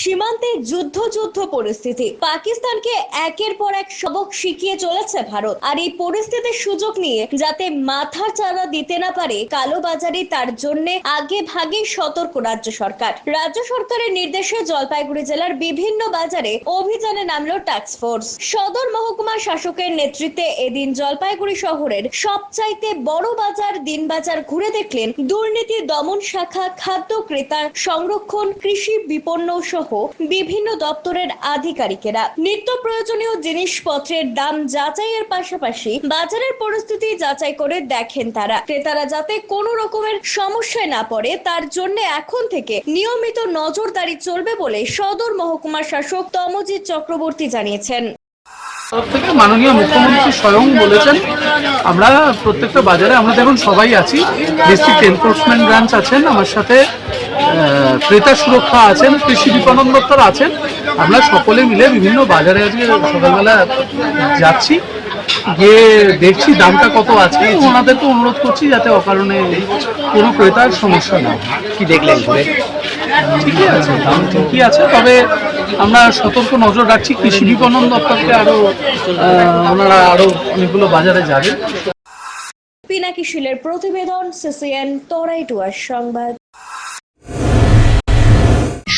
সীমান্তে যুদ্ধ যুদ্ধ পরিস্থিতি। পাকিস্তানকে একের পর এক সবক শিখিয়ে চলেছে ভারত। আর এই পরিস্থিতির সুযোগ নিয়ে যাতে মাথা চারা দিতে না পারে, কালোবাজারি তার জন্য আগে ভাগে সতর্ক রাজ্য সরকার। রাজ্য সরকারের নির্দেশে জলপাইগুড়ি জেলার বিভিন্ন বাজারে অভিযানে নামলো টাস্ক ফোর্স সদর মহকুমা শাসকের নেতৃত্বে এদিন জলপাইগুড়ি শহরের সবচাইতে বড় বাজার দিনবাজার ঘুরে দেখলেন দুর্নীতি দমন শাখা, খাদ্য ক্রেতা সংরক্ষণ, কৃষি বিপণন সহ বিভিন্ন দপ্তরের আধিকারিকেরা নিত্য প্রয়োজনীয় জিনিসপত্রের দাম যাচাইয়ের পাশাপাশি বাজারের পরিস্থিতি যাচাই করে দেখেন তারা। ক্রেতারা যাতে কোনো রকমের সমস্যায় না পড়ে, তার জন্য এখন থেকে নিয়মিত নজরদারি চলবে বলে সদর মহকুমা শাসক তমজিৎ চক্রবর্তী জানিয়েছেন। থেকে মাননীয় মুখ্যমন্ত্রী স্বয়ং বলেছেন, আমরা প্রত্যেকটা বাজারে, আমরা দেখুন সবাই আছি। ডিস্ট্রিক্ট এনফোর্সমেন্ট ব্রাঞ্চ আছেন, আমার সাথে ক্রেতা সুরক্ষা আছেন কৃষি বিপণন দপ্তর আছেন। আমরা সকলে মিলে বিভিন্ন বাজারে আজকে সকালবেলা যাচ্ছি। গিয়ে দেখছি দামটা কত আছে। ওনাদেরকে অনুরোধ করছি যাতে অকারণে কোনো ক্রেতার সমস্যা না হয়। কি দেখলেন ঘুরে? ঠিকই আছে দাম ঠিকই আছে। তবে আমরা সতর্ক নজর রাখছি কৃষি বিপণন দপ্তরকে আরও আহ, ওনারা আরও অনেকগুলো বাজারে যাবেন। পিনাকি শিলের প্রতিবেদন সিসিএন তরাইটুয়ার সংবাদ।